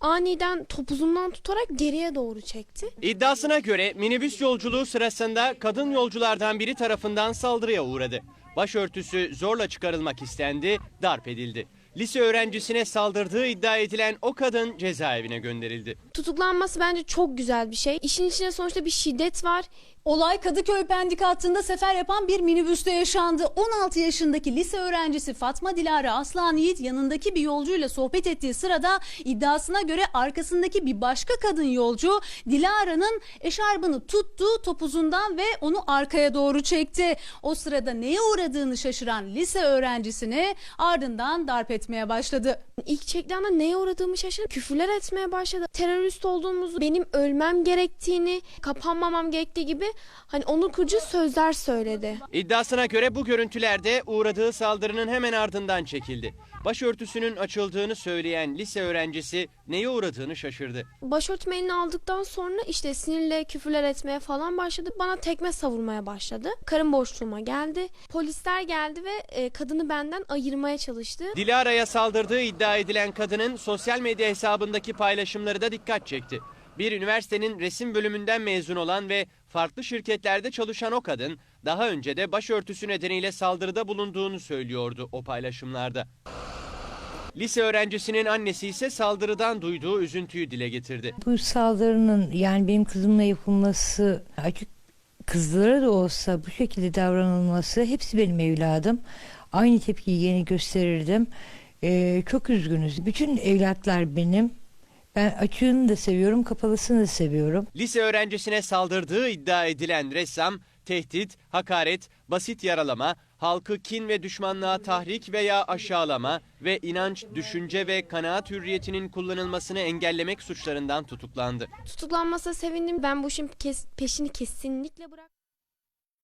Aniden topuzumdan tutarak geriye doğru çekti. İddiasına göre minibüs yolculuğu sırasında kadın yolculardan biri tarafından saldırıya uğradı. Başörtüsü zorla çıkarılmak istendi, darp edildi. Lise öğrencisine saldırdığı iddia edilen o kadın cezaevine gönderildi. Tutuklanması bence çok güzel bir şey. İşin içinde sonuçta bir şiddet var. Olay Kadıköy Pendik hattında sefer yapan bir minibüste yaşandı. 16 yaşındaki lise öğrencisi Fatma Dilara Aslan Yiğit yanındaki bir yolcuyla sohbet ettiği sırada iddiasına göre arkasındaki bir başka kadın yolcu Dilara'nın eşarbını tuttu topuzundan ve onu arkaya doğru çekti. O sırada neye uğradığını şaşıran lise öğrencisini ardından darp etmeye başladı. İlk çektiği anda neye uğradığımı şaşırıp küfürler etmeye başladı. Terörist olduğumuzu, benim ölmem gerektiğini, kapanmamam gerektiği gibi hani onur kırıcı sözler söyledi. İddiasına göre bu görüntülerde uğradığı saldırının hemen ardından çekildi. Başörtüsünün açıldığını söyleyen lise öğrencisi neye uğradığını şaşırdı. Başörtümü eline aldıktan sonra işte sinirle küfürler etmeye falan başladı. Bana tekme savurmaya başladı. Karın boşluğuma geldi. Polisler geldi ve e, kadını benden ayırmaya çalıştı. Dilara'ya saldırdığı iddia edilen kadının sosyal medya hesabındaki paylaşımları da dikkat çekti. Bir üniversitenin resim bölümünden mezun olan ve farklı şirketlerde çalışan o kadın daha önce de başörtüsü nedeniyle saldırıda bulunduğunu söylüyordu o paylaşımlarda. Lise öğrencisinin annesi ise saldırıdan duyduğu üzüntüyü dile getirdi. Bu saldırının yani benim kızımla yapılması açık kızlara da olsa bu şekilde davranılması hepsi benim evladım. Aynı tepkiyi yeni gösterirdim. Ee, çok üzgünüz. Bütün evlatlar benim. Ben açığını da seviyorum, kapalısını da seviyorum. Lise öğrencisine saldırdığı iddia edilen ressam, tehdit, hakaret, basit yaralama, halkı kin ve düşmanlığa tahrik veya aşağılama ve inanç, düşünce ve kanaat hürriyetinin kullanılmasını engellemek suçlarından tutuklandı. Tutuklanmasına sevindim. Ben bu işin kes- peşini kesinlikle bırak.